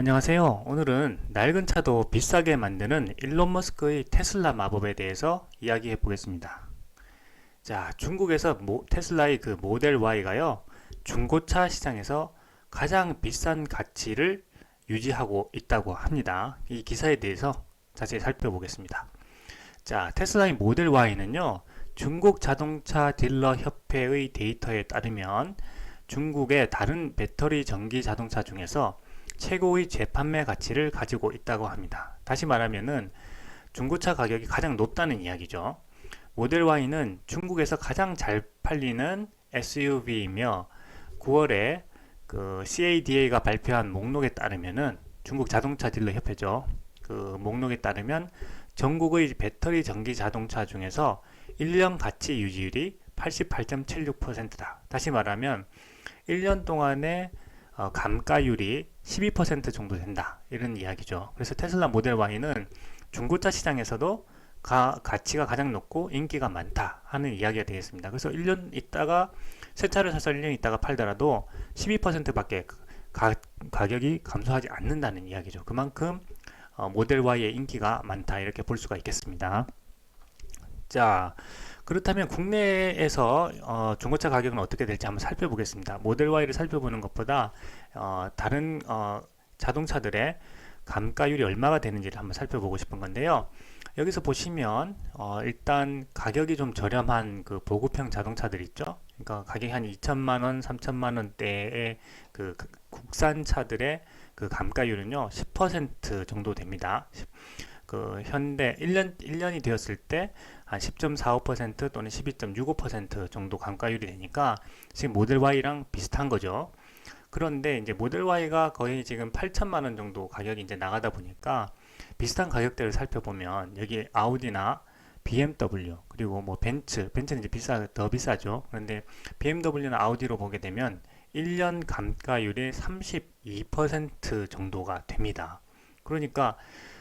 안녕하세요. 오늘은 낡은 차도 비싸게 만드는 일론 머스크의 테슬라 마법에 대해서 이야기해 보겠습니다. 자, 중국에서 모- 테슬라의 그 모델 Y가요, 중고차 시장에서 가장 비싼 가치를 유지하고 있다고 합니다. 이 기사에 대해서 자세히 살펴보겠습니다. 자, 테슬라의 모델 Y는요, 중국 자동차 딜러 협회의 데이터에 따르면 중국의 다른 배터리 전기 자동차 중에서 최고의 재판매 가치를 가지고 있다고 합니다. 다시 말하면은 중고차 가격이 가장 높다는 이야기죠. 모델 Y는 중국에서 가장 잘 팔리는 SUV이며 9월에 그 CADA가 발표한 목록에 따르면은 중국 자동차 딜러 협회죠. 그 목록에 따르면 전국의 배터리 전기 자동차 중에서 1년 가치 유지율이 88.76%다. 다시 말하면 1년 동안의 어, 감가율이 12% 정도 된다. 이런 이야기죠. 그래서 테슬라 모델 Y는 중고차 시장에서도 가, 가치가 가장 높고 인기가 많다 하는 이야기가 되겠습니다. 그래서 1년 있다가 새 차를 사서 1년 있다가 팔더라도 12%밖에 가, 가격이 감소하지 않는다는 이야기죠. 그만큼 어, 모델 Y의 인기가 많다 이렇게 볼 수가 있겠습니다. 자, 그렇다면 국내에서 어, 중고차 가격은 어떻게 될지 한번 살펴보겠습니다. 모델 Y를 살펴보는 것보다 어, 다른 어, 자동차들의 감가율이 얼마가 되는지를 한번 살펴보고 싶은 건데요. 여기서 보시면 어, 일단 가격이 좀 저렴한 그 보급형 자동차들 있죠. 그러니까 가격이 한 2천만 원, 3천만 원대의 그 국산 차들의 그 감가율은요 10% 정도 됩니다. 그 현대 1년 1년이 되었을 때 한 10.45% 또는 12.65% 정도 감가율이 되니까 지금 모델 Y랑 비슷한 거죠. 그런데 이제 모델 Y가 거의 지금 8천만 원 정도 가격이 이제 나가다 보니까 비슷한 가격대를 살펴보면 여기 아우디나 BMW 그리고 뭐 벤츠 벤츠는 이제 비싸 더 비싸죠. 그런데 BMW나 아우디로 보게 되면 1년 감가율이 32% 정도가 됩니다. 그러니까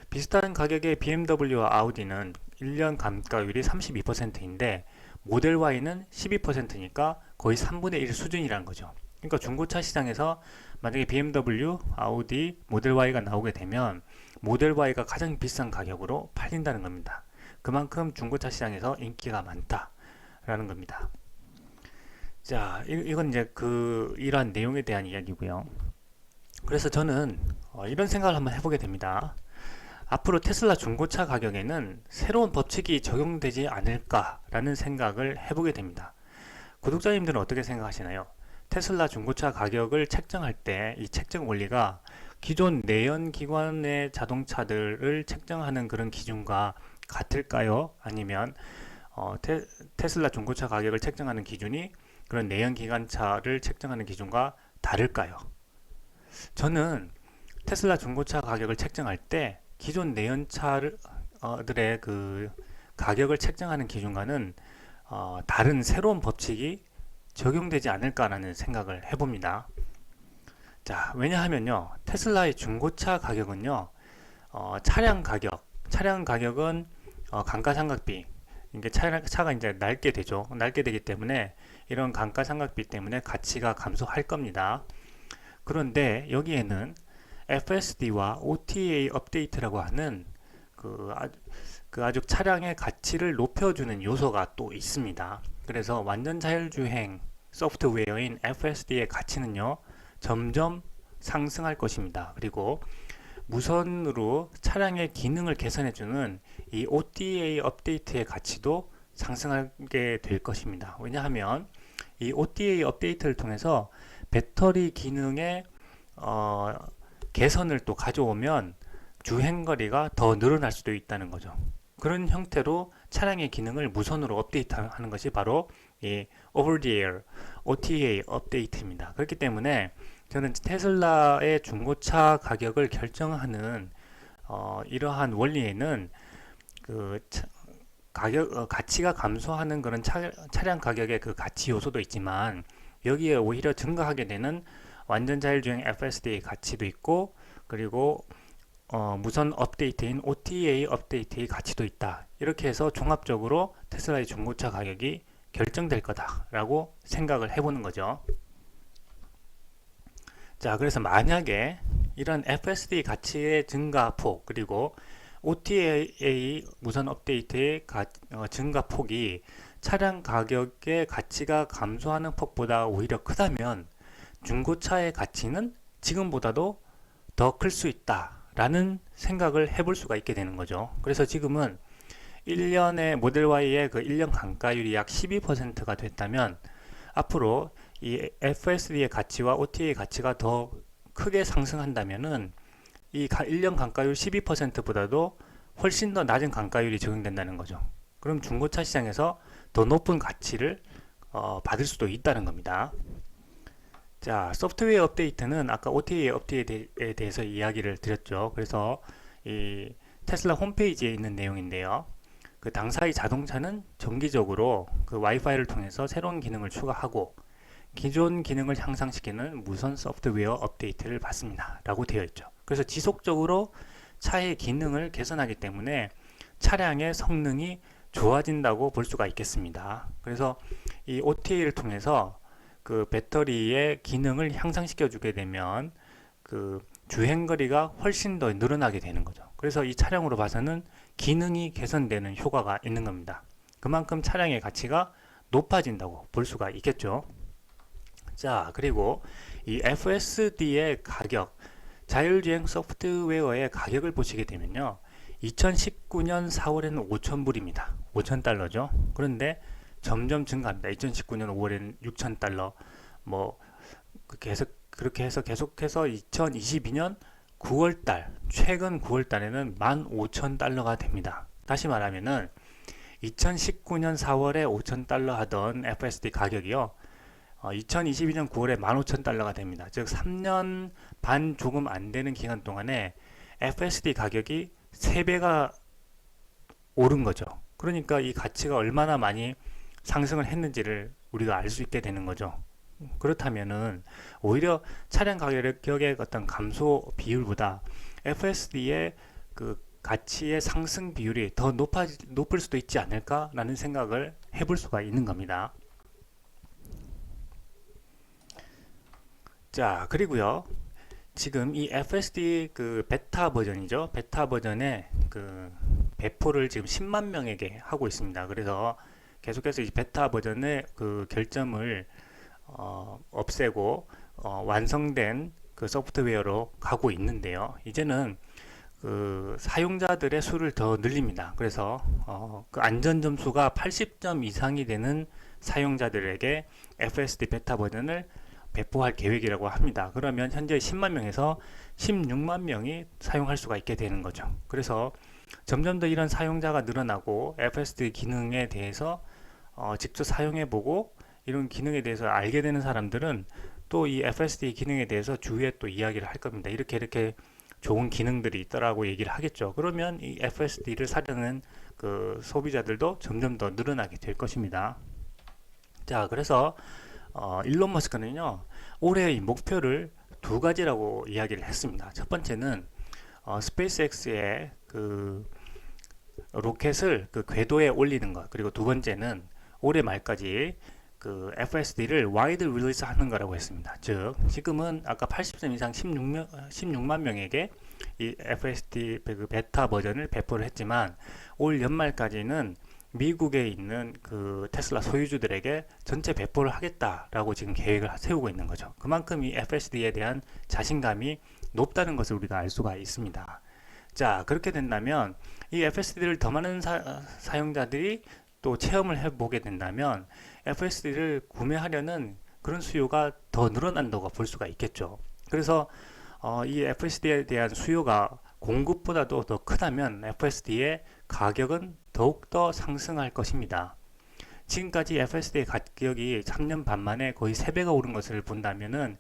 비슷한 가격의 BMW와 아우디는 1년 감가율이 32%인데 모델 Y는 12%니까 거의 3분의 1 수준이라는 거죠. 그러니까 중고차 시장에서 만약에 BMW, 아우디, 모델 Y가 나오게 되면 모델 Y가 가장 비싼 가격으로 팔린다는 겁니다. 그만큼 중고차 시장에서 인기가 많다라는 겁니다. 자, 이, 건 이제 그 이러한 내용에 대한 이야기고요. 그래서 저는 어, 이런 생각을 한번 해보게 됩니다. 앞으로 테슬라 중고차 가격에는 새로운 법칙이 적용되지 않을까라는 생각을 해보게 됩니다. 구독자님들은 어떻게 생각하시나요? 테슬라 중고차 가격을 책정할 때 이 책정 원리가 기존 내연 기관의 자동차들을 책정하는 그런 기준과 같을까요? 아니면 어, 테, 테슬라 중고차 가격을 책정하는 기준이 그런 내연 기관차를 책정하는 기준과 다를까요? 저는 테슬라 중고차 가격을 책정할 때 기존 내연차들의 그 가격을 책정하는 기준과는 어, 다른 새로운 법칙이 적용되지 않을까라는 생각을 해봅니다. 자, 왜냐하면요, 테슬라의 중고차 가격은요, 어, 차량 가격, 차량 가격은 어, 감가상각비, 이게 차, 차가 이제 낡게 되죠. 낡게 되기 때문에 이런 감가상각비 때문에 가치가 감소할 겁니다. 그런데 여기에는 FSD와 OTA 업데이트라고 하는 그 아주, 그 아주 차량의 가치를 높여주는 요소가 또 있습니다. 그래서 완전 자율주행 소프트웨어인 FSD의 가치는요, 점점 상승할 것입니다. 그리고 무선으로 차량의 기능을 개선해주는 이 OTA 업데이트의 가치도 상승하게 될 것입니다. 왜냐하면 이 OTA 업데이트를 통해서 배터리 기능의 어, 개선을 또 가져오면 주행거리가 더 늘어날 수도 있다는 거죠. 그런 형태로 차량의 기능을 무선으로 업데이트하는 것이 바로 이 over the air OTA 업데이트입니다. 그렇기 때문에 저는 테슬라의 중고차 가격을 결정하는 어, 이러한 원리에는 그, 차, 가격 어, 가치가 감소하는 그런 차, 차량 가격의 그 가치 요소도 있지만 여기에 오히려 증가하게 되는 완전 자율주행 FSD 가치도 있고 그리고 어, 무선 업데이트인 OTA 업데이트의 가치도 있다. 이렇게 해서 종합적으로 테슬라의 중고차 가격이 결정될 거다라고 생각을 해보는 거죠. 자, 그래서 만약에 이런 FSD 가치의 증가폭 그리고 OTA 무선 업데이트의 가, 어, 증가폭이 차량 가격의 가치가 감소하는 폭보다 오히려 크다면 중고차의 가치는 지금보다도 더 클 수 있다라는 생각을 해볼 수가 있게 되는 거죠. 그래서 지금은 1년의 모델 Y의 그 1년 감가율이 약 12%가 됐다면 앞으로 이 FSD의 가치와 OTA의 가치가 더 크게 상승한다면은 이 1년 감가율 12%보다도 훨씬 더 낮은 감가율이 적용된다는 거죠. 그럼 중고차 시장에서 더 높은 가치를 어, 받을 수도 있다는 겁니다. 자, 소프트웨어 업데이트는 아까 OTA 업데이트에 대해서 이야기를 드렸죠. 그래서 이 테슬라 홈페이지에 있는 내용인데요. 그 당사의 자동차는 정기적으로 그 와이파이를 통해서 새로운 기능을 추가하고 기존 기능을 향상시키는 무선 소프트웨어 업데이트를 받습니다. 라고 되어 있죠. 그래서 지속적으로 차의 기능을 개선하기 때문에 차량의 성능이 좋아진다고 볼 수가 있겠습니다. 그래서 이 OTA를 통해서 그 배터리의 기능을 향상시켜 주게 되면 그 주행 거리가 훨씬 더 늘어나게 되는 거죠. 그래서 이 차량으로 봐서는 기능이 개선되는 효과가 있는 겁니다. 그만큼 차량의 가치가 높아진다고 볼 수가 있겠죠. 자, 그리고 이 FSD의 가격, 자율주행 소프트웨어의 가격을 보시게 되면요. 2019년 4월에는 5,000불입니다. 5,000달러죠. 그런데 점점 증가합니다. 2019년 5월에는 6,000달러, 뭐 계속 그렇게 해서 계속해서 2022년 9월달, 최근 9월달에는 15,000달러가 됩니다. 다시 말하면은 2019년 4월에 5,000달러 하던 FSD 가격이요. 어, 2022년 9월에 15,000달러가 됩니다. 즉 3년 반 조금 안 되는 기간 동안에 FSD 가격이 3배가 오른 거죠. 그러니까 이 가치가 얼마나 많이 상승을 했는지를 우리가 알 수 있게 되는 거죠. 그렇다면은 오히려 차량 가격의 어떤 감소 비율보다 FSD의 그 가치의 상승 비율이 더 높아 높을 수도 있지 않을까라는 생각을 해볼 수가 있는 겁니다. 자, 그리고요. 지금 이 FSD 그 베타 버전이죠. 베타 버전의 그 배포를 지금 10만 명에게 하고 있습니다. 그래서 계속해서 이 베타 버전의 그 결점을 어, 없애고 어, 완성된 그 소프트웨어로 가고 있는데요. 이제는 그 사용자들의 수를 더 늘립니다. 그래서 어, 그 안전 점수가 80점 이상이 되는 사용자들에게 FSD 베타 버전을 배포할 계획이라고 합니다. 그러면 현재 10만 명에서 16만 명이 사용할 수가 있게 되는 거죠. 그래서 점점 더 이런 사용자가 늘어나고 FSD 기능에 대해서 어, 직접 사용해 보고 이런 기능에 대해서 알게 되는 사람들은 또 이 FSD 기능에 대해서 주위에 또 이야기를 할 겁니다. 이렇게 이렇게 좋은 기능들이 있더라고 얘기를 하겠죠. 그러면 이 FSD를 사려는 그 소비자들도 점점 더 늘어나게 될 것입니다. 자, 그래서 어, 일론 머스크는요 올해의 목표를 두 가지라고 이야기를 했습니다. 첫 번째는 어, 스페이스X의 그 로켓을 그 궤도에 올리는 것 그리고 두 번째는 올해 말까지 그 FSD를 와이드 릴리스 하는 거라고 했습니다. 즉 지금은 아까 80점 이상 16명, 16만 명에게 이 FSD 그 베타 버전을 배포를 했지만 올 연말까지는 미국에 있는 그 테슬라 소유주들에게 전체 배포를 하겠다라고 지금 계획을 세우고 있는 거죠. 그만큼 이 FSD에 대한 자신감이 높다는 것을 우리가 알 수가 있습니다. 자, 그렇게 된다면 이 FSD를 더 많은 사, 사용자들이 또 체험을 해보게 된다면 FSD를 구매하려는 그런 수요가 더 늘어난다고 볼 수가 있겠죠. 그래서 어, 이 FSD에 대한 수요가 공급보다도 더 크다면 FSD의 가격은 더욱더 상승할 것입니다. 지금까지 FSD의 가격이 3년 반 만에 거의 3배가 오른 것을 본다면은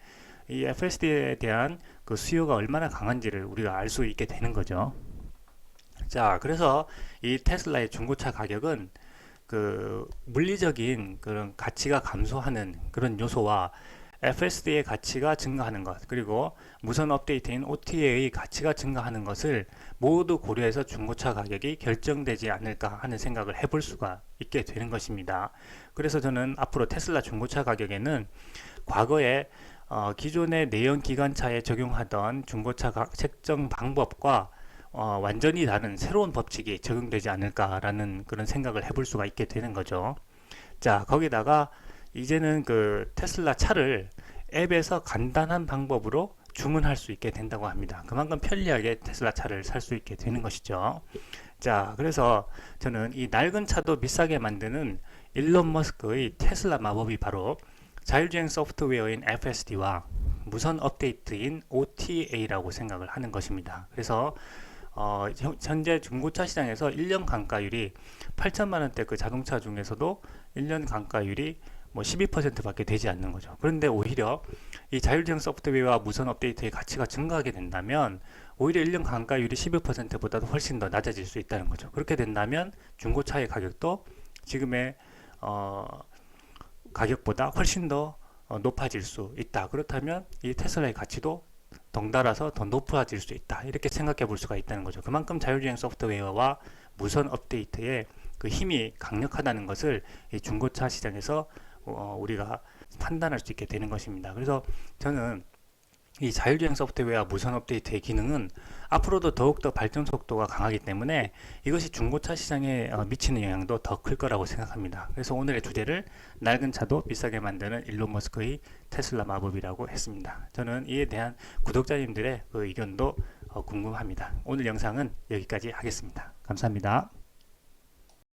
이 FSD에 대한 그 수요가 얼마나 강한지를 우리가 알 수 있게 되는 거죠. 자, 그래서 이 테슬라의 중고차 가격은 그 물리적인 그런 가치가 감소하는 그런 요소와 FSD의 가치가 증가하는 것, 그리고 무선 업데이트인 OTA의 가치가 증가하는 것을 모두 고려해서 중고차 가격이 결정되지 않을까 하는 생각을 해볼 수가 있게 되는 것입니다. 그래서 저는 앞으로 테슬라 중고차 가격에는 과거에 어, 기존의 내연 기관차에 적용하던 중고차 가, 책정 방법과 어, 완전히 다른 새로운 법칙이 적용되지 않을까라는 그런 생각을 해볼 수가 있게 되는 거죠. 자, 거기다가 이제는 그 테슬라 차를 앱에서 간단한 방법으로 주문할 수 있게 된다고 합니다. 그만큼 편리하게 테슬라 차를 살 수 있게 되는 것이죠. 자, 그래서 저는 이 낡은 차도 비싸게 만드는 일론 머스크의 테슬라 마법이 바로 자율주행 소프트웨어인 FSD와 무선 업데이트인 OTA라고 생각을 하는 것입니다. 그래서 어, 현- 현재 중고차 시장에서 1년 감가율이 8천만 원대 그 자동차 중에서도 1년 감가율이 뭐 12%밖에 되지 않는 거죠. 그런데 오히려 이 자율주행 소프트웨어와 무선 업데이트의 가치가 증가하게 된다면 오히려 1년 감가율이 12%보다도 훨씬 더 낮아질 수 있다는 거죠. 그렇게 된다면 중고차의 가격도 지금의 어, 가격보다 훨씬 더 어, 높아질 수 있다. 그렇다면 이 테슬라의 가치도 덩달아서 더 높아질 수 있다. 이렇게 생각해 볼 수가 있다는 거죠. 그만큼 자율주행 소프트웨어와 무선 업데이트의 그 힘이 강력하다는 것을 이 중고차 시장에서 어, 우리가 판단할 수 있게 되는 것입니다. 그래서 저는 이 자율주행 소프트웨어와 무선 업데이트의 기능은 앞으로도 더욱더 발전 속도가 강하기 때문에 이것이 중고차 시장에 어, 미치는 영향도 더 클 거라고 생각합니다. 그래서 오늘의 주제를 낡은 차도 비싸게 만드는 일론 머스크의 테슬라 마법이라고 했습니다. 저는 이에 대한 구독자님들의 그 의견도 어, 궁금합니다. 오늘 영상은 여기까지 하겠습니다. 감사합니다.